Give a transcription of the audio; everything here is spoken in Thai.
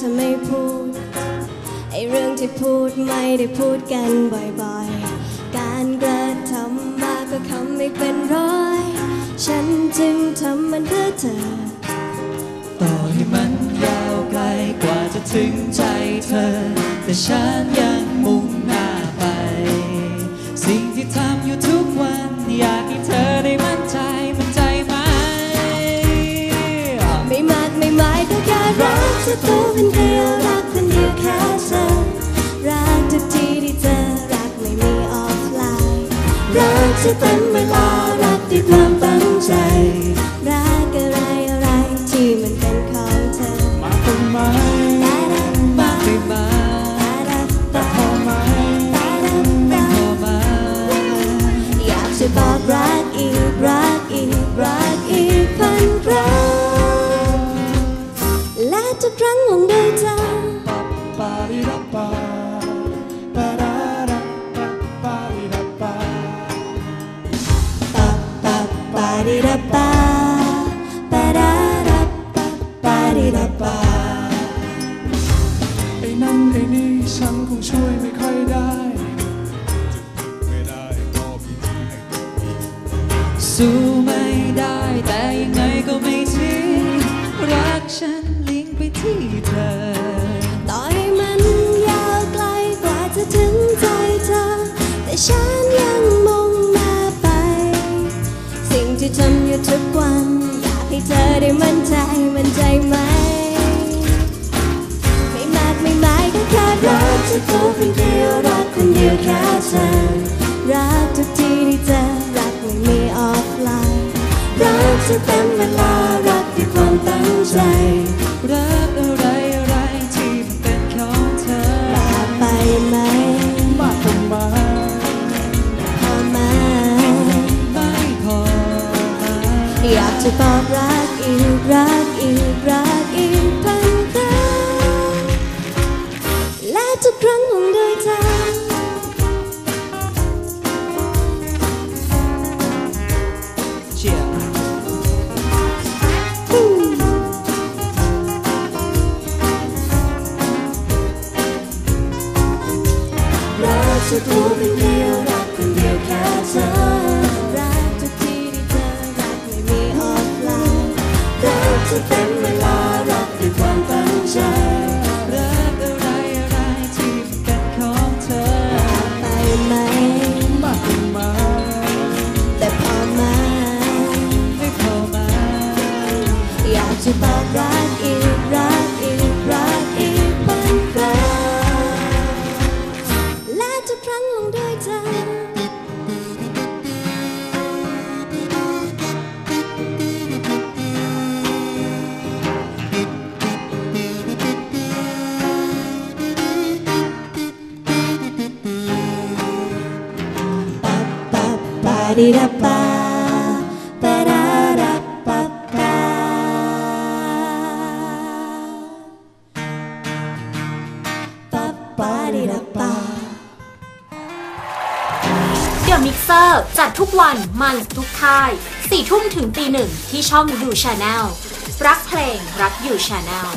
ธอไม่พูดไอเรื่องที่พูดไม่ได้พูดกันบ่อยๆ การกระทำมากก็คำไม่เป็นร้อย ฉันจึงทำมันเพื่อเธอ ต่อให้มันยาวไกลกว่าจะถึงใจเธอ แต่ฉันยังมุ่งหน้าไป สิ่งที่ทำอยู่ เธอตัวคนเดียวรักคนเดียวแค่เธอ รักทุกทีที่เจอรักไม่มีออฟไลน์ รักจะเป็นเวลาะปาดิดาปาไอ้นั่นไอ้นี่ฉันคงช่วยไม่ค่อยได้ สู้ไม่ได้แต่ยังไงก็ไม่ทิ้ง รักฉันลิงไปที่เธอ ต่อให้มันยาวไกลกว่าจะถึงใจเธอ แต่ฉันยังมุ่งหน้าไป สิ่งที่ทำอยู่ทุกวัน อยากให้เธอได้มั่นใจมั่นใจไหม ไม่มากไม่หมายก็แค่รักเธอตัวคนเดียวรักคนเดียวแค่เธอรักทุกที่ที่เจอรักไม่มีออฟไลน์ รักเธอเต็มเวลารักด้วยความตั้งใจ รักอะไรอะไรที่มันเป็นของเธอลาไปไหมมากกว่าม รักเธอตัวคนเดียวรักคนเดียวแค่เธอรักทุกที่ที่เธอรักไม่มีออฟไลน์รักเธอเต็ม ทุกครั้งลงด้วยใจปะปะปะดิดาปาป อร์ จัดทุกวันมันทุกค่ายสี่ทุ่มถึงตีหนึ่งที่ช่องดูชาแนลรักเพลงรักอยู่ชาแนล